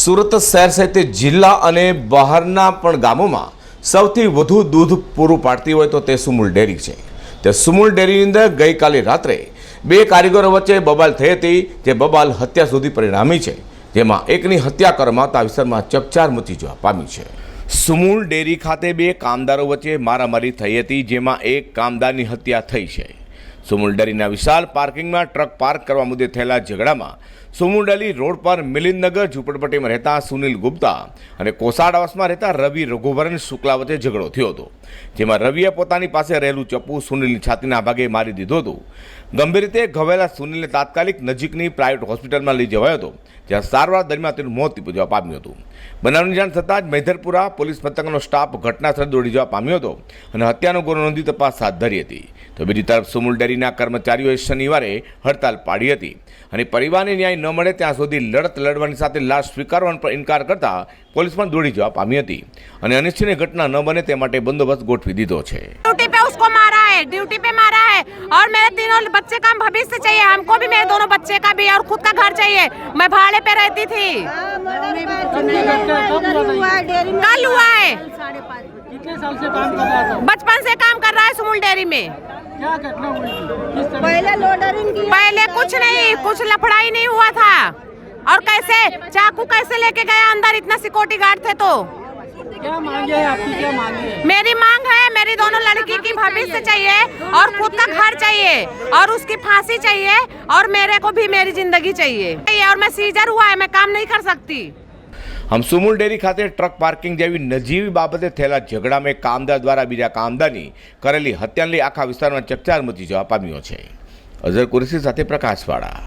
સુરત શહેર સહિત જિલ્લા અને બહારના પણ ગામોમાં સૌથી વધુ દૂધ પૂરું પાડતી હોય તો તે સુમૂલ ડેરી છે. તે સુમૂલ ડેરીની અંદર ગઈકાલે રાત્રે બે કારીગરો વચ્ચે બબાલ થઈ હતી, જે બબાલ હત્યા સુધી પરિણામી છે. જેમાં એકની હત્યા કરવામાં આવતા વિસ્તારમાં ચકચાર મચી જવા પામી છે. સુમૂલ ડેરી ખાતે બે કામદારો વચ્ચે મારામારી થઈ હતી, જેમાં એક કામદારની હત્યા થઈ છે. સુમુલ ડેરીના વિશાળ પાર્કિંગમાં ટ્રક પાર્ક કરવા મુદ્દે થયેલા ઝઘડામાં સુમુલડલી રોડ પર મિલિંદનગર ઝૂંપડપટ્ટીમાં રહેતા સુનિલ ગુપ્તા અને કોસાડાવાસમાં રહેતા રવિ રઘુવરન શુક્લા વચ્ચે ઝઘડો થયો હતો, જેમાં રવિએ પોતાની પાસે રહેલું ચપ્પુ સુનિલની છાતીના ભાગે મારી દીધું હતું. ગંભીર રીતે ઘવાયેલા સુનિલને તાત્કાલિક નજીકની પ્રાઇવેટ હોસ્પિટલમાં લઈ જવાયો હતો, જ્યાં સારવાર દરમિયાન તેનું મોત નીપજવા પામ્યું હતું. બનાવની જાણ થતાં જ મૈધરપુરા પોલીસ મથકનો સ્ટાફ ઘટનાસ્થળે દોડી જવા પામ્યો હતો અને હત્યાનો ગુનો નોંધી તપાસ હાથ ધરી હતી. તો બીજી તરફ સુમુલ ડેરીના કર્મચારીઓએ શનિવારે હડતાલ પાડી હતી અને પરિવારને ન્યાય ન મળે ત્યાં સુધી લડત લડવાની સાથે લાશ સ્વીકારવાનો પણ ઇનકાર કરતા પોલીસ પણ દોડી જવા પામી હતી અને અનિચ્છનીય ઘટના ન બને તે માટે બંદોબસ્ત ગોઠવી દીધો છે ड्यूटी पे उसको मारा है ड्यूटी पे मारा है और मेरे तीनों बच्चे का भविष्य चाहिए हमको भी मेरे दोनों बच्चे का भी और खुद का घर चाहिए मैं भाड़े पे रहती थी कल हुआ है कितने साल से काम कर रहा था बचपन से काम कर रहा है सुमुल डेयरी में क्या घटना हुई थी पहले लोडरिंग की पहले कुछ नहीं कुछ लफड़ाई नहीं हुआ था। और कैसे चाकू कैसे लेके गया अंदर? इतना सिक्योरिटी गार्ड थे तो। क्या मांगे है आपकी? क्या मांगे है? मेरी मांग है मेरी दोनों लड़की की भविष्य चाहिए और खुद का घर चाहिए और उसकी फांसी चाहिए और मेरे को भी मेरी ज़िंदगी चाहिए। और मैं सीजर हुआ है मैं काम नहीं कर सकती। આમ સુમુલ ડેરી ખાતે ટ્રક પાર્કિંગ જેવી નજીવી બાબતે થયેલા ઝઘડામાં એક કામદાર દ્વારા બીજા કામદારની કરેલી હત્યાને આખા વિસ્તારમાં ચકચાર મચી જવા પામ્યો છે. અઝર કુરેશી સાથે પ્રકાશવાળા.